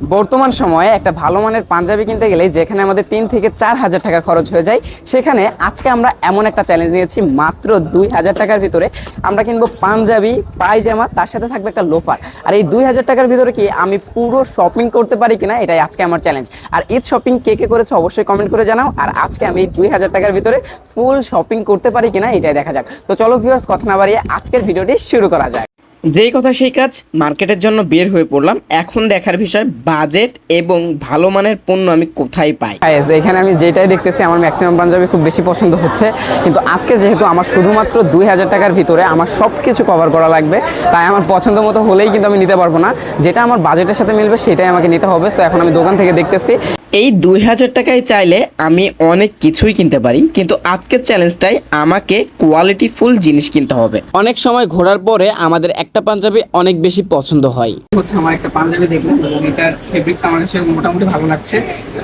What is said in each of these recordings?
বর্তমান সময়ে একটা ভালো মানের পাঞ্জাবি কিনতে গেলে যেখানে আমাদের তিন থেকে চার হাজার টাকা খরচ হয়ে যায়, সেখানে আজকে আমরা এমন একটা চ্যালেঞ্জ নিয়েছি, মাত্র দুই হাজার টাকার ভিতরে আমরা কিনবো পাঞ্জাবি, পায়জামা, তার সাথে থাকবে একটা লোফার আর এই দুই হাজার টাকার ভিতরে কি আমি পুরো শপিং করতে পারি কিনা, এটাই আজকে আমার চ্যালেঞ্জ আর ঈদ শপিং কে কে করেছে অবশ্যই কমেন্ট করে জানাও। আর আজকে আমি এই দুই হাজার টাকার ভিতরে ফুল শপিং করতে পারি কিনা, এটাই দেখা যাক। তো চলো ভিউয়ার্স কথা না বাড়িয়ে আজকের ভিডিওটি শুরু করা যাক। যেই কথা সেই কাজ মার্কেটের জন্য বের হয়ে পড়লাম। এখন দেখার বিষয় বাজেট এবং ভালো মানের পণ্য আমি কোথায় পাই? এখানে আমি যেটাই দেখতেছি, আমার ম্যাক্সিমাম পাঞ্জাবি খুব বেশি পছন্দ হচ্ছে। কিন্তু আজকে যেহেতু আমার শুধুমাত্র দুই হাজার টাকার ভিতরে আমার সব কিছু কভার করা লাগবে, তাই আমার পছন্দ মতো হলেই কিন্তু আমি নিতে পারব না। যেটা আমার বাজেটের সাথে মিলবে, সেটাই আমাকে নিতে হবে। সো এখন আমি দোকান থেকে দেখতেছি। এই দুই হাজার টাকায় চাইলে আমি অনেক কিছুই কিনতে পারি কিন্তু আজকের চ্যালেঞ্জটাই আমাকে কোয়ালিটি ফুল জিনিস কিনতে হবে। অনেক সময় ঘোরার পরে আমাদের একটা পাঞ্জাবি অনেক বেশি পছন্দ হয়। হচ্ছে আমার একটা পাঞ্জাবি দেখলাম এবং এটার ফেব্রিক্স আমার কাছে মোটামুটি ভালো লাগছে।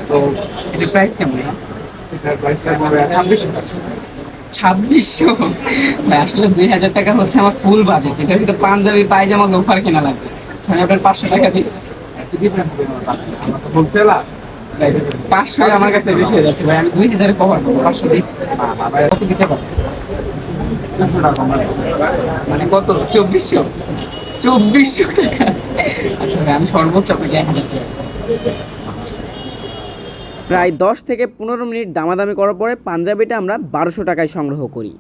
তো এটার প্রাইস কেমন? এটার প্রাইস ছাব্বিশশো। ছাব্বিশশো? আসলে দুই হাজার টাকা হচ্ছে আমার ফুল বাজেট এটার ভিতরে পাঞ্জাবি পায়জামা লোফার কেনা লাগবে। আচ্ছা, আমি আপনার পাঁচশো টাকা দিই। একটু ডিফারেন্স হোলসেলার পাঁচশো আমার কাছে বেশি হয়ে যাচ্ছে ভাই, আমি দুই হাজারে কভার করব, পাঁচশো দিই কত দিতে পারব মানে কত? চব্বিশশো? চব্বিশশো টাকা। আচ্ছা ভাই, আমি সর্বোচ্চ আপনাকে এক প্রায় দশ থেকে পনেরো মিনিট দামাদামি করার পরে পাঞ্জাবিটা আমরা বারোশো টাকায় সংগ্রহ করি।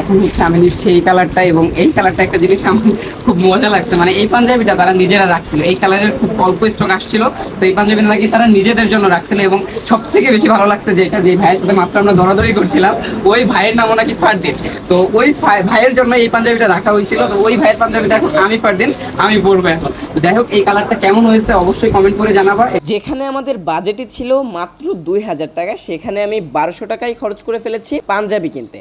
এখন হচ্ছে আমি নিচ্ছি এই কালারটা এবং এই কালারটা একটা জিনিস আমার খুব মজা লাগছে। মানে এই পাঞ্জাবিটা তারা নিজেরা রাখছিল। এই কালারের খুব অল্প স্টক আসছিল। তো এই নাকি তারা নিজেদের জন্য রাখছিল এবং সব থেকে বেশি ভালো লাগছে যে ভাইয়ের সাথে মাত্র আমরা দরাদরি করছিলাম, ওই ভাইয়ের নামও নাকি ফারদিন। তো ওই ভাইয়ের জন্য এই পাঞ্জাবিটা রাখা হয়েছিল। তো ওই ভাইয়ের পাঞ্জাবিটা এখন আমি ফারদিন, আমি পরবো এখন। যাই হোক, এই কালারটা কেমন হয়েছে অবশ্যই কমেন্ট করে জানাবা। যেখানে আমাদের বাজেটই ছিল মাত্র দুই হাজার টাকা, সেখানে আমি বারোশো টাকাই খরচ করে ফেলেছি পাঞ্জাবি কিনতে।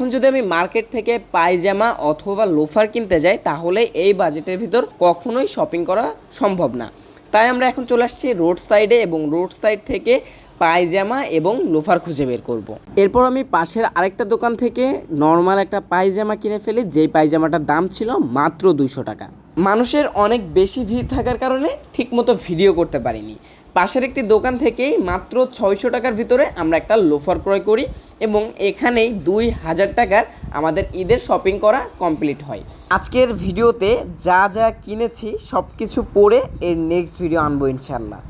এখন যদি আমি মার্কেট থেকে পায়জামা অথবা লোফার কিনতে যাই, তাহলে এই বাজেটের ভিতর কখনোই শপিং করা সম্ভব না। তাই আমরা এখন চলে আসছি রোড সাইডে এবং রোড সাইড থেকে পায়জামা এবং লোফার খুঁজে বের করব। এরপর আমি পাশের আরেকটা দোকান থেকে নর্মাল একটা পায়জামা কিনে ফেলি, যেই পায়জামাটার দাম ছিল মাত্র দুইশো টাকা। মানুষের অনেক বেশি ভিড় থাকার কারণে ঠিকমতো ভিডিও করতে পারিনি। পাশের একটি দোকান থেকেই মাত্র ছয়শো টাকার ভিতরে আমরা একটা লোফার ক্রয় করি এবং এখানেই দুই হাজার টাকার আমাদের ঈদের শপিং করা কমপ্লিট হয়। আজকের ভিডিওতে যা যা কিনেছি সব কিছু পরে এর নেক্সট ভিডিও আনব ইনশাল্লাহ